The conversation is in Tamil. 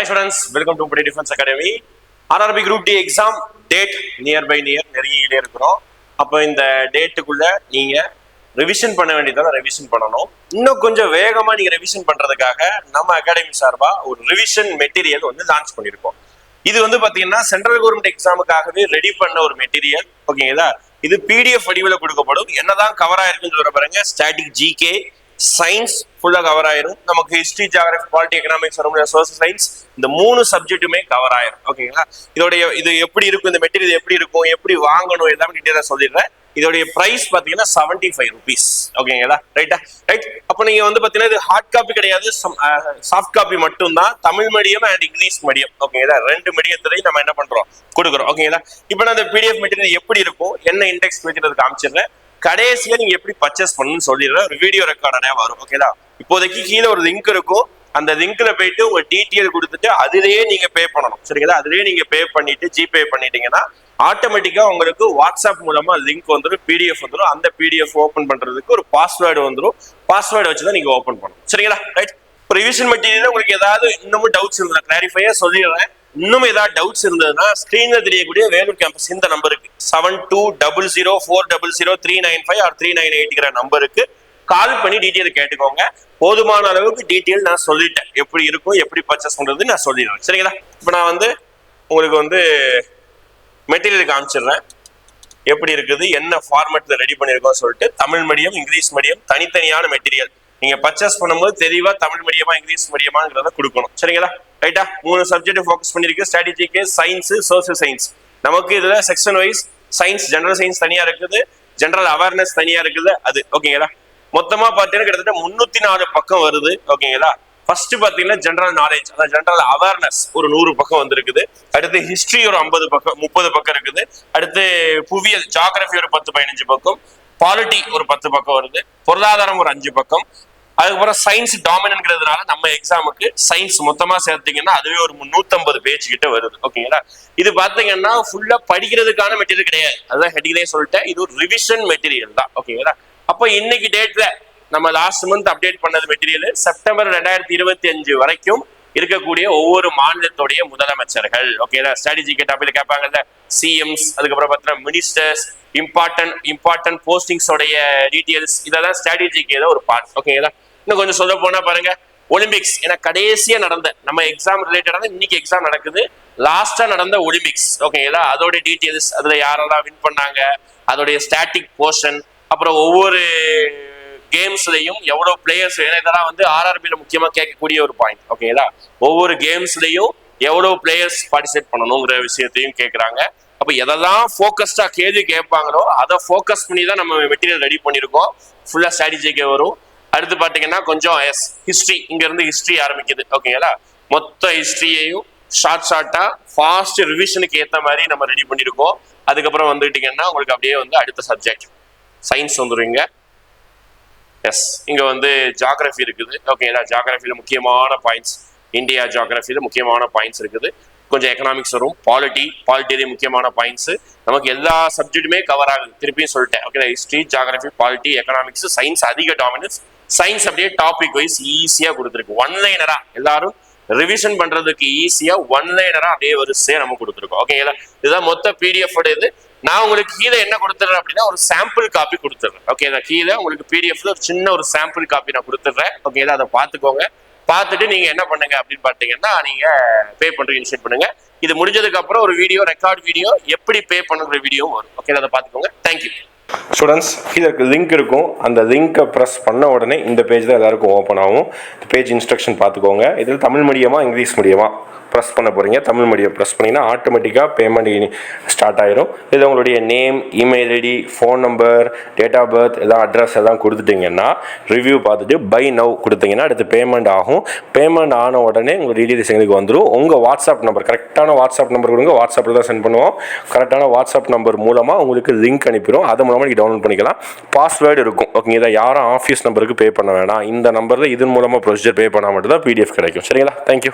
ஸ்டூடெண்ட்ஸ் வெல்கம் டு புடி defence academy RRB group D exam date near by near நெருங்கிக்கிட்டே இருக்கிறோம். அப்போ இந்த டேட்டுக்குள்ள நீங்க ரிவிஷன் பண்ண வேண்டியதால ரிவிஷன் பண்ணணும். இன்னும் கொஞ்சம் வேகமா நீங்க ரிவிஷன் பண்றதுக்காக நம்ம அகாடமி சார்பா ஒரு ரிவிஷன் மெட்டீரியல் வந்து லான்ச் பண்ணியிருக்கோம். இது வந்து பாத்தீங்கன்னா சென்ட்ரல் கவர்மெண்ட் எக்ஸாமுக்காகவே ரெடி பண்ண ஒரு மெட்டீரியல் ஓகேங்களா இது பிடிஎஃப் வடிவில் கொடுக்கப்படும். என்னதான் கவர் ஆயிருக்குன்னு சொல்ல பாருங்க. ஸ்டாட்டிக் ஜிகே சயின்ஸ் ஃபுல்லா கவர் ஆயிரும். நமக்கு ஹிஸ்டரி ஜியாகிரபி பாலிட்டி எக்கனாமிக்ஸ் வரும் சோசியல் சயின்ஸ் இந்த மூணு சப்ஜெக்ட்டுமே கவர் ஆயிரும். ஓகேங்களா இதோடைய இது எப்படி இருக்கும்? இந்த மெட்டீரியல் எப்படி இருக்கும்? எப்படி வாங்கணும்? எல்லாமே டீட்டெயிலாக சொல்லிடுறேன். இதோடைய பிரைஸ் பாத்தீங்கன்னா செவன்டி ஃபைவ் ருபீஸ் ஓகேங்களா ரைட்டா ரைட் அப்போ நீங்க வந்து பாத்தீங்கன்னா இது ஹார்ட் காப்பி கிடையாது. சாஃப்ட் காப்பி மட்டும்தான். Tamil medium and English medium ஓகேங்களா ரெண்டு மீடியத்திலையும் நம்ம என்ன பண்றோம்? கொடுக்குறோம். ஓகேங்களா இப்போ நான் அந்த பிடிஎஃப் மெட்டீரியல் எப்படி இருக்கும் என்ன இண்டெக்ஸ் வச்சுட்டு காமிச்சிடுறேன். கடைசியா நீங்க எப்படி பர்ச்சேஸ் பண்ணணும்னு சொல்லிடுறேன். ஒரு வீடியோ ரெக்கார்டனே வரும். ஓகேங்களா இப்போதைக்கு கீழே ஒரு லிங்க் இருக்கும். அந்த லிங்க்ல போயிட்டு உங்க டீட்டெயில் கொடுத்துட்டு அதுலயே நீங்க பே பண்ணணும். சரிங்களா? அதுலயே நீங்க பே பண்ணிட்டு ஜிபே பண்ணிட்டீங்கன்னா ஆட்டோமேட்டிக்கா உங்களுக்கு வாட்ஸ்அப் மூலமா லிங்க் வந்துடும் பிடிஎஃப் வந்துடும் அந்த பிடிஎஃப் ஓபன் பண்றதுக்கு ஒரு பாஸ்வேர்டு வந்துடும் பாஸ்வேர்டு வச்சு தான் நீங்க ஓபன் பண்ணணும். சரிங்களா? ரைட் ரிவிஷன் மெட்டீரியல் உங்களுக்கு ஏதாவது இன்னமும் டவுட்ஸ் இருந்தா கிளாரிஃபையா சொல்லிடுறேன். இன்னும் ஏதாவது டவுட்ஸ் இருந்ததுன்னா ஸ்கிரீன்ல தெரியக்கூடிய வேலூர் கேம்பஸ் இந்த நம்பருக்கு seven two double zero four double zero three nine five or three nine எயிட்ங்கிற நம்பருக்கு கால் பண்ணி டீட்டெயில் கேட்டுக்கோங்க. போதுமான அளவுக்கு டீட்டெயில் நான் சொல்லிட்டேன். எப்படி இருக்கும் எப்படி பர்ச்சேஸ் பண்றது நான் சொல்லிடுறேன். சரிங்களா? இப்போ நான் வந்து உங்களுக்கு வந்து மெட்டீரியல் காமிச்சிடுறேன். எப்படி இருக்குது என்ன ஃபார்மேட்ல ரெடி பண்ணிருக்கோம் சொல்லிட்டு தமிழ் மீடியம் இங்கிலீஷ் மீடியம் தனித்தனியான மெட்டீரியல் நீங்க பர்ச்சேஸ் பண்ணும்போது தெளிவா தமிழ் மீடியமா இங்கிலீஷ் மீடியமாங்கிறத கொடுக்கணும். சரிங்களா? ரைட்டா மூணு சப்ஜெக்ட் ஃபோக்கஸ் பண்ணிருக்கு ஸ்ட்ராட்டஜிக்கு சயின்ஸ் சோசியல் சயின்ஸ் நமக்கு இதுல section wise science general science தனியா இருக்குது. ஜெனரல் அவேர்னஸ் தனியா இருக்குது. அது ஓகேங்களா மொத்தமா பார்த்தீங்கன்னா கிட்டத்தட்ட முன்னூத்தி நாலு பக்கம் வருது ஓகேங்களா? ஃபர்ஸ்ட் பாத்தீங்கன்னா ஜெனரல் நாலேஜ் அதாவது ஜெனரல் அவேர்னஸ் ஒரு நூறு பக்கம் வந்திருக்குது. அடுத்து ஹிஸ்டரி ஒரு ஐம்பது பக்கம் முப்பது பக்கம் இருக்குது. அடுத்து புவியியல் ஜாகிரபி ஒரு பத்து பதினஞ்சு பக்கம். பாலிட்டி ஒரு பத்து பக்கம் வருது. பொருளாதாரம் ஒரு அஞ்சு பக்கம். அதுக்கப்புறம் சயின்ஸ் டாமினன்ங்கிறதுனால நம்ம எக்ஸாமுக்கு சயின்ஸ் மொத்தமா சேர்த்தீங்கன்னா அதுவே ஒரு நூத்தம்பது பேஜ் கிட்ட வருது ஓகேங்களா? இது பாத்தீங்கன்னா ஃபுல்லா படிக்கிறதுக்கான மெட்டீரியல் கிடையாது. அதான் ஹெட்டிலே சொல்லிட்டேன். இது ஒரு ரிவிஷன் மெட்டீரியல் தான் ஓகேங்களா? அப்போ இன்னைக்கு டேட்ல நம்ம லாஸ்ட் மந்த் அப்டேட் பண்ணது மெட்டீரியல் செப்டம்பர் ரெண்டாயிரத்தி இருபத்தி அஞ்சு வரைக்கும் இருக்கக்கூடிய ஒவ்வொரு மாநிலத்துடைய முதலமைச்சர்கள். ஓகேங்களா ஸ்ட்ராட்டஜிக்கு டாபிக் கேட்பாங்கல்ல. சிஎம்ஸ் அதுக்கப்புறம் பார்த்தீங்கன்னா மினிஸ்டர்ஸ் இம்பார்ட்டன்ட் இம்பார்ட்டன்ட் போஸ்டிங்ஸோடைய டீட்டெயில்ஸ் இதெல்லாம் ஸ்ட்ராட்டஜிக்கு ஏதோ ஒரு பார்ட் ஓகேங்களா இன்னும் கொஞ்சம் சொல்ல போனா பாருங்க. ஒலிம்பிக்ஸ் ஏன்னா கடைசியா நடந்த நம்ம எக்ஸாம் ரிலேட்டடாக இன்னைக்கு எக்ஸாம் நடக்குது. லாஸ்டா நடந்த ஒலிம்பிக்ஸ் ஓகேங்களா அதோட டீட்டெயில்ஸ் அதுல யாரெல்லாம் வின் பண்ணாங்க? அதோடைய ஸ்டாட்டிக் போர்ஷன் அப்புறம் ஒவ்வொரு கேம்ஸ்லையும் எவ்வளவு பிளேயர்ஸ் ஏன்னா இதெல்லாம் வந்து ஆர்ஆர்பியில் முக்கியமாக கேட்கக்கூடிய ஒரு பாயிண்ட் ஓகேங்களா ஒவ்வொரு கேம்ஸ்லையும் எவ்வளவு பிளேயர்ஸ் பார்ட்டிசிபேட் பண்ணணுங்கிற விஷயத்தையும் கேட்குறாங்க அப்போ எதெல்லாம் ஃபோக்கஸ்டாக கேள்வி கேட்பாங்களோ அதை ஃபோக்கஸ் பண்ணி தான் நம்ம மெட்டீரியல் ரெடி பண்ணியிருக்கோம் ஃபுல்லாக ஸ்ட்ராட்டஜிக்கு வரும். அடுத்து பார்த்தீங்கன்னா கொஞ்சம் எஸ் ஹிஸ்ட்ரி இங்கேருந்து ஹிஸ்ட்ரி ஆரம்பிக்குது ஓகேங்களா மொத்த ஹிஸ்ட்ரியையும் ஷார்ட் ஷார்ட்டாக ஃபாஸ்ட் ரிவிஷனுக்கு ஏற்ற மாதிரி நம்ம ரெடி பண்ணியிருக்கோம் அதுக்கப்புறம் வந்துட்டீங்கன்னா உங்களுக்கு அப்படியே வந்து அடுத்த சப்ஜெக்ட் சயின்ஸ் வந்துருவீங்க. எஸ் இங்க வந்து ஜாகிரபி இருக்குது. ஓகேங்களா ஜாகிரபியில முக்கியமான பாயிண்ட்ஸ் இந்தியா ஜாகிரபியில முக்கியமான பாயிண்ட்ஸ் இருக்குது. கொஞ்சம் எக்கனாமிக்ஸ் வரும். பாலிட்டி பாலிட்டியிலே முக்கியமான பாயிண்ட்ஸ் நமக்கு எல்லா சப்ஜெக்ட்டுமே கவர் ஆகுது. திருப்பியும் சொல்லிட்டேன். Okay history geography polity economics science அதிக டாமினன்ஸ் சயின்ஸ் அப்படியே டாபிக் வைஸ் ஈஸியா கொடுத்துருக்கு. ஒன் லைனராக எல்லாரும் ரிவிஷன் பண்றதுக்கு ஈஸியா ஒன் லைனராக அப்படியே வரிசையா நம்ம கொடுத்துருக்கோம். ஓகேங்களா இதுதான் மொத்த பிடிஎஃப் இது நான் உங்களுக்கு கீழே என்ன கொடுத்துறேன் அப்படின்னா ஒரு சாம்பிள் காப்பி கொடுத்துட்றேன் ஓகே கீழே உங்களுக்கு பிடிஎஃப்ல ஒரு சின்ன ஒரு சாம்பிள் காப்பி நான் கொடுத்துட்றேன் ஓகே அதை பார்த்துக்கோங்க. பார்த்துட்டு நீங்க என்ன பண்ணுங்க அப்படின்னு பார்த்தீங்கன்னா நீங்க பே பண்றதுக்கு இனிஷியேட் பண்ணுங்க. இது முடிஞ்சதுக்கு அப்புறம் ஒரு வீடியோ ரெக்கார்ட் வீடியோ எப்படி பே பண்ணுற வீடியோ வரும். ஓகே அதை பார்த்துக்கோங்க. தேங்க்யூ ஸ்டூடெண்ட்ஸ் இதற்கு லிங்க் இருக்கும். அந்த லிங்கை ப்ரெஸ் பண்ண உடனே இந்த பேஜ் தான் எல்லாருக்கும் ஓப்பன் ஆகும். இந்த பேஜ் இன்ஸ்ட்ரக்ஷன் பார்த்துக்கோங்க. இதில் தமிழ் மீடியமா இங்கிலீஷ் மீடியமா ப்ரெஸ் பண்ண போகிறீங்க தமிழ் மீடியம் ப்ரெஸ் பண்ணிங்கன்னா ஆட்டோமேட்டிக்காக பேமெண்ட் ஸ்டார்ட் ஆயிரும். இது உங்களுடைய name email ID phone number date of birth எதாவது அட்ரஸ் எல்லாம் கொடுத்துட்டிங்கன்னா ரிவ்யூ பார்த்துட்டு பை நவ் கொடுத்தீங்கன்னா அடுத்து பேமெண்ட் ஆகும். பேமெண்ட் ஆன உடனே உங்கள் டீடைல்ஸ் எங்களுக்கு வந்துடும் உங்கள் வாட்ஸ்அப் நம்பர் கரெக்டான வாட்ஸ்அப் நம்பர் கொடுங்க. வாட்ஸ்அப்பில் தான் சென்ட் பண்ணுவோம். கரெக்டான வாட்ஸ்அப் நம்பர் மூலமாக உங்களுக்கு லிங்க் அனுப்பிடும் அது மூலமாக நீங்கள் டவுன்லோட் பண்ணிக்கலாம். பாஸ்வேர்டு இருக்கும். ஓகே இதை யாரும் ஆஃபீஸ் நம்பருக்கு பே பண்ண வேணாம். இந்த நம்பரில் இதன் மூலமாக ப்ரொசீஜர் பே பண்ணால் மட்டும் தான் பிடிஎஃப் கிடைக்கும். சரிங்களா? தேங்க்யூ